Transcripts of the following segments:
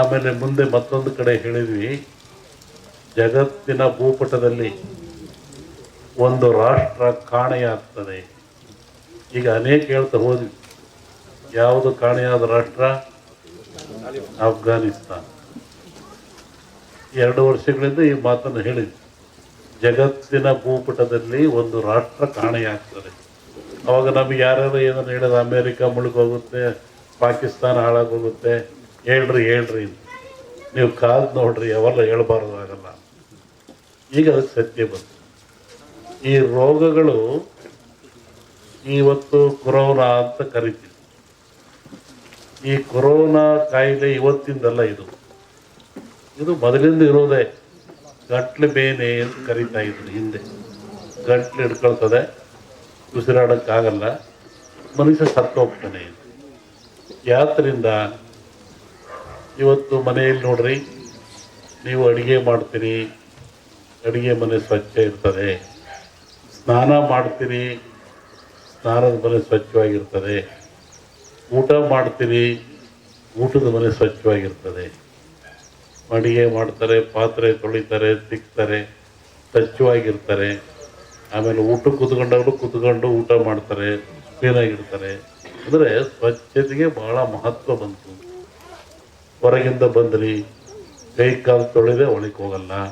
ಆಮೇಲೆ ಮುಂದೆ ಮತ್ತೊಂದು ಕಡೆ ಹೇಳಿದ್ವಿ, ಜಗತ್ತಿನ ಭೂಪಟದಲ್ಲಿ ಒಂದು ರಾಷ್ಟ್ರ ಕಾಣೆಯಾಗ್ತದೆ ಈಗ ಅನೇಕ ಹೇಳ್ತಾ ಹೋದ್ವಿ, ಯಾವುದು ಕಾಣೆಯಾದ ರಾಷ್ಟ್ರ? ಅಫ್ಘಾನಿಸ್ತಾನ್ ಎರಡು ವರ್ಷಗಳಿಂದ ಈ ಮಾತನ್ನು ಹೇಳಿದ್ವಿ, ಜಗತ್ತಿನ ಭೂಪಟದಲ್ಲಿ ಒಂದು ರಾಷ್ಟ್ರ ಕಾಣೆಯಾಗ್ತದೆ ಅವಾಗ ನಮ್ಗೆ ಯಾರ್ಯಾರು ಏನನ್ನು ಹೇಳಿದ ಅಮೇರಿಕ ಮುಳುಗೋಗುತ್ತೆ, ಪಾಕಿಸ್ತಾನ ಹಾಳಾಗೋಗುತ್ತೆ ಹೇಳ್ರಿ ಹೇಳ್ರಿ. ನೀವು ಕಾದು ನೋಡ್ರಿ ಅವೆಲ್ಲ ಹೇಳ್ಬಾರ್ದು ಆಗಲ್ಲ ಈಗ ಅದಕ್ಕೆ ಸತ್ಯ ಬಂತು. ಈ ರೋಗಗಳು ಇವತ್ತು ಕೊರೋನಾ ಅಂತ ಕರಿತೀವಿ. ಈ ಕೊರೋನಾ ಕಾಯಿಲೆ ಇವತ್ತಿಂದಲ್ಲ ಇದು. ಇದು ಮೊದಲಿಂದ ಇರೋದೇ ಗಂಟ್ಲು ಬೇನೆ ಅಂತ ಕರಿತಾ ಇದ್ರು ಹಿಂದೆ. ಗಂಟ್ಲು ಹಿಡ್ಕೊಳ್ತದೆ, ಉಸಿರಾಡೋಕ್ಕಾಗಲ್ಲ. ಮನುಷ್ಯ ಸತ್ತು ಹೋಗ್ತಾನೆ ಯಾತ್ರಿಂದ ಇವತ್ತು ಮನೆಯಲ್ಲಿ ನೋಡ್ರಿ, ನೀವು ಅಡಿಗೆ ಮಾಡ್ತೀರಿ, ಅಡಿಗೆ ಮನೆ ಸ್ವಚ್ಛ ಇರ್ತದೆ. ಸ್ನಾನ ಮಾಡ್ತೀರಿ, ಸ್ನಾನದ ಮನೆ ಸ್ವಚ್ಛವಾಗಿರ್ತದೆ. ಊಟ ಮಾಡ್ತೀರಿ, ಊಟದ ಮನೆ ಸ್ವಚ್ಛವಾಗಿರ್ತದೆ. ಅಡುಗೆ ಮಾಡ್ತಾರೆ, ಪಾತ್ರೆ ತೊಳಿತಾರೆ, ತಿಕ್ತಾರೆ, ಸ್ವಚ್ಛವಾಗಿರ್ತಾರೆ. ಆಮೇಲೆ ಊಟ ಕುತ್ಕೊಂಡಾಗಲು ಕುತ್ಕೊಂಡು ಊಟ ಮಾಡ್ತಾರೆ, ಕ್ಲೀನಾಗಿರ್ತಾರೆ. ಅಂದರೆ ಸ್ವಚ್ಛತೆಗೆ ಬಹಳ ಮಹತ್ವ ಬಂತು. ಹೊರಗಿಂದ ಬಂದ್ರಿ. ಕೈ ಕಾಲು ತೊಳೆದೇ ಒಳಕ್ಕೆ ಹೋಗಲ್ಲ.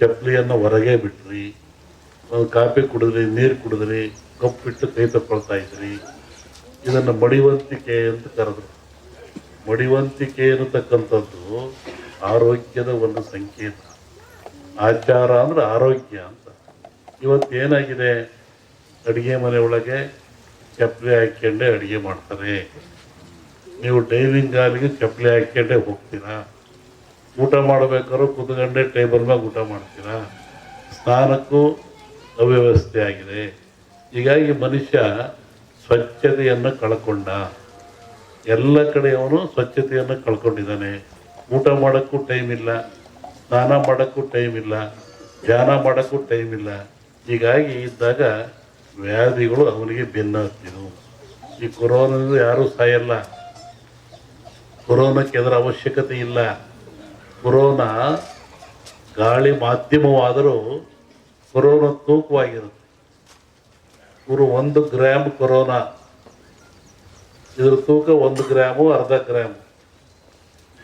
ಚಪ್ಪಲಿಯನ್ನು ಹೊರಗೆ ಬಿಟ್ರಿ. ಒಂದು ಕಾಫಿ ಕುಡಿದ್ರಿ, ನೀರು ಕುಡಿದ್ರಿ ಕಪ್ಪಿಟ್ಟು ಕೈ ತಗೊಳ್ತಾ ಇದ್ರಿ. ಇದನ್ನು ಮಡಿವಂತಿಕೆ ಅಂತ ಕರೆದ್ರು. ಮಡಿವಂತಿಕೆ ಅನ್ನತಕ್ಕಂಥದ್ದು ಆರೋಗ್ಯದ ಒಂದು ಸಂಕೇತ. ಆಚಾರ ಅಂದ್ರೆ ಆರೋಗ್ಯ ಅಂತ. ಇವತ್ತು ಏನಾಗಿದೆ? ಅಡುಗೆ ಮನೆ ಒಳಗೆ ಚಪ್ಪಲಿ ಹಾಕ್ಕೊಂಡೇ ಅಡುಗೆ ಮಾಡ್ತಾರೆ. ನೀವು ಡೈನಿಂಗ್ ಹಾಲಿಗೆ ಚಪ್ಪಲಿ ಹಾಕ್ಕೊಂಡೆ ಹೋಗ್ತೀರಾ? ಊಟ ಮಾಡಬೇಕಾದ್ರೂ ಕುತ್ಕೊಂಡೇ ಟೇಬಲ್ ಮೇಲೆ ಊಟ ಮಾಡ್ತೀರಾ? ಸ್ನಾನಕ್ಕೂ ಅವ್ಯವಸ್ಥೆ ಆಗಿದೆ. ಹೀಗಾಗಿ ಮನುಷ್ಯ ಸ್ವಚ್ಛತೆಯನ್ನು ಕಳ್ಕೊಂಡ. ಎಲ್ಲ ಕಡೆಯವನು ಸ್ವಚ್ಛತೆಯನ್ನು ಕಳ್ಕೊಂಡಿದ್ದಾನೆ. ಊಟ ಮಾಡೋಕ್ಕೂ ಟೈಮ್ ಇಲ್ಲ, ಸ್ನಾನ ಮಾಡೋಕ್ಕೂ ಟೈಮ್ ಇಲ್ಲ, ಧ್ಯಾನ ಮಾಡೋಕ್ಕೂ ಟೈಮ್ ಇಲ್ಲ. ಹೀಗಾಗಿ ಇದ್ದಾಗ ವ್ಯಾಧಿಗಳು ಅವನಿಗೆ ಬೆನ್ನ ಹತ್ತಿದವು. ಈ ಕೊರೋನಾದಿಂದ ಯಾರೂ ಸಾಯಲ್ಲ. ಕೊರೋನಾಕ್ಕೆ ಅದರ ಅವಶ್ಯಕತೆ ಇಲ್ಲ. ಕೊರೋನಾ ಗಾಳಿ ಮಾಧ್ಯಮವಾದರೂ ಕೊರೋನಾ ತೂಕವಾಗಿರುತ್ತೆ. ಇವರು ಒಂದು ಗ್ರಾಮ್ ಕೊರೋನಾ. ಇದರ ತೂಕ ಒಂದು ಗ್ರಾಮು, ಅರ್ಧ ಗ್ರಾಮ್.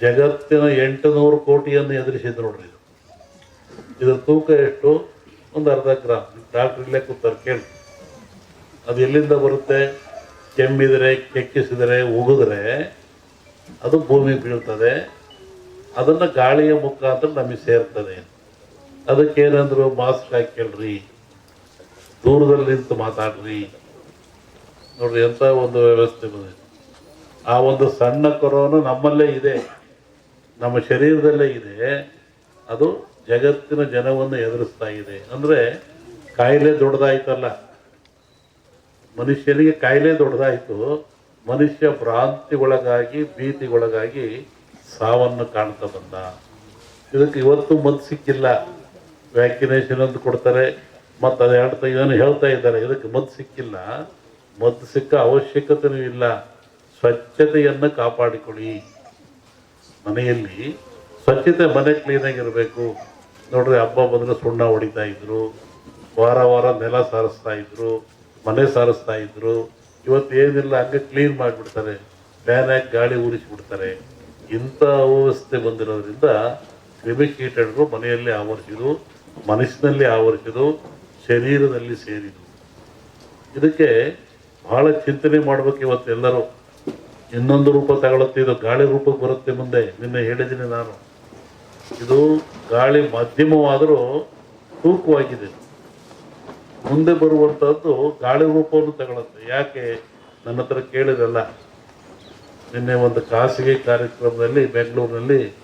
ಜಗತ್ತಿನ ಎಂಟು ನೂರು ಕೋಟಿಯನ್ನು ಎದುರಿಸಿದ್ರು ನೋಡ್ರಿ ಇದು. ಇದರ ತೂಕ ಎಷ್ಟು? ಒಂದು ಅರ್ಧ ಗ್ರಾಮ್. ಡಾಕ್ಟ್ರ್ ಇಲ್ಲೇ ಕೂತಾರೆ, ಕೇಳಿ. ಅದು ಎಲ್ಲಿಂದ ಬರುತ್ತೆ? ಕೆಮ್ಮಿದರೆ, ಕೆಕ್ಕಿಸಿದರೆ, ಉಗಿದ್ರೆ ಅದು ಭೂಮಿಗೆ ಬೀಳ್ತದೆ. ಅದನ್ನು ಗಾಳಿಯ ಮುಖಾಂತರ ನಮಗೆ ಸೇರ್ತದೆ. ಅದಕ್ಕೇನಂದ್ರು ಮಾಸ್ಕ್ ಹಾಕ್ಕೊಳ್ರಿ ದೂರದಲ್ಲಿ ನಿಂತು ಮಾತಾಡ್ರಿ. ನೋಡ್ರಿ ಎಂಥ ಒಂದು ವ್ಯವಸ್ಥೆ ಬಂದಿದೆ. ಆ ಒಂದು ಸಣ್ಣ ಕೊರೋನು ನಮ್ಮಲ್ಲೇ ಇದೆ. ನಮ್ಮ ಶರೀರದಲ್ಲೇ ಇದೆ. ಅದು ಜಗತ್ತಿನ ಜನವನ್ನು ಎದುರಿಸ್ತಾ ಇದೆ. ಅಂದರೆ ಕಾಯಿಲೆ ದೊಡ್ಡದಾಯ್ತಲ್ಲ. ಮನುಷ್ಯನಿಗೆ ಕಾಯಿಲೆ ದೊಡ್ಡದಾಯಿತು. ಮನುಷ್ಯ ಭ್ರಾಂತಿಗೊಳಗಾಗಿ, ಭೀತಿಗೊಳಗಾಗಿ ಸಾವನ್ನು ಕಾಣ್ತಾ ಬಂದ. ಇದಕ್ಕೆ ಇವತ್ತು ಮದ್ದು ಸಿಕ್ಕಿಲ್ಲ. ವ್ಯಾಕ್ಸಿನೇಷನ್ ಅಂತ ಕೊಡ್ತಾರೆ. ಮತ್ತು ಅದು ಹೇಳ್ತಾ ಇದನ್ನು ಹೇಳ್ತಾ ಇದ್ದಾರೆ. ಇದಕ್ಕೆ ಮದ್ದು ಸಿಕ್ಕಿಲ್ಲ. ಮದ್ದು ಸಿಕ್ಕ ಅವಶ್ಯಕತೆಯೂ ಇಲ್ಲ. ಸ್ವಚ್ಛತೆಯನ್ನು ಕಾಪಾಡಿಕೊಳ್ಳಿ. ಮನೆಯಲ್ಲಿ ಸ್ವಚ್ಛತೆ ಮನೆ ಕ್ಲೀನಾಗಿರಬೇಕು ನೋಡ್ರಿ ಹಬ್ಬ ಬಂದರೆ ಸುಣ್ಣ ಹೊಡಿತಾ ಇದ್ರು. ವಾರ ವಾರ ನೆಲ ಸಾರಿಸ್ತಾ ಇದ್ರು. ಮನೆ ಸಾರಿಸ್ತಾ ಇದ್ರು. ಇವತ್ತು ಏನಿಲ್ಲ, ಹಂಗೆ ಕ್ಲೀನ್ ಮಾಡಿಬಿಡ್ತಾರೆ. ಬ್ಯಾನ್ ಹಾಕಿ ಗಾಳಿ ಉರಿಸಿಬಿಡ್ತಾರೆ ಇಂಥ ಅವ್ಯವಸ್ಥೆ ಬಂದಿರೋದ್ರಿಂದ ಕ್ರಿಮಿಕೀಟಗಳು ಮನೆಯಲ್ಲಿ ಆವರಿಸಿದು ಮನಸ್ಸಿನಲ್ಲಿ ಆವರಿಸಿದು ಶರೀರದಲ್ಲಿ ಸೇರಿದು ಇದಕ್ಕೆ ಬಹಳ ಚಿಂತನೆ ಮಾಡಬೇಕು ಇವತ್ತು ಎಲ್ಲರೂ. ಇನ್ನೊಂದು ರೂಪ ತಗೊಳುತ್ತೆ, ಇದು ಗಾಳಿ ರೂಪಕ್ಕೆ ಬರುತ್ತೆ ಮುಂದೆ, ನಿನ್ನೆ ಹೇಳಿದ್ದೀನಿ ನಾನು. ಇದು ಗಾಳಿ ಮಾಧ್ಯಮವಾದರೂ ತೂಕವಾಗಿದೆ. ಮುಂದೆ ಬರುವಂಥದ್ದು ಗಾಳಿ ರೂಪವನ್ನು ತಗೊಳುತ್ತೆ. ಯಾಕೆ? ನನ್ನ ಹತ್ರ ಕೇಳಿರಲ್ಲ ನಿನ್ನೆ ಒಂದು ಖಾಸಗಿ ಕಾರ್ಯಕ್ರಮದಲ್ಲಿ ಬೆಂಗಳೂರಿನಲ್ಲಿ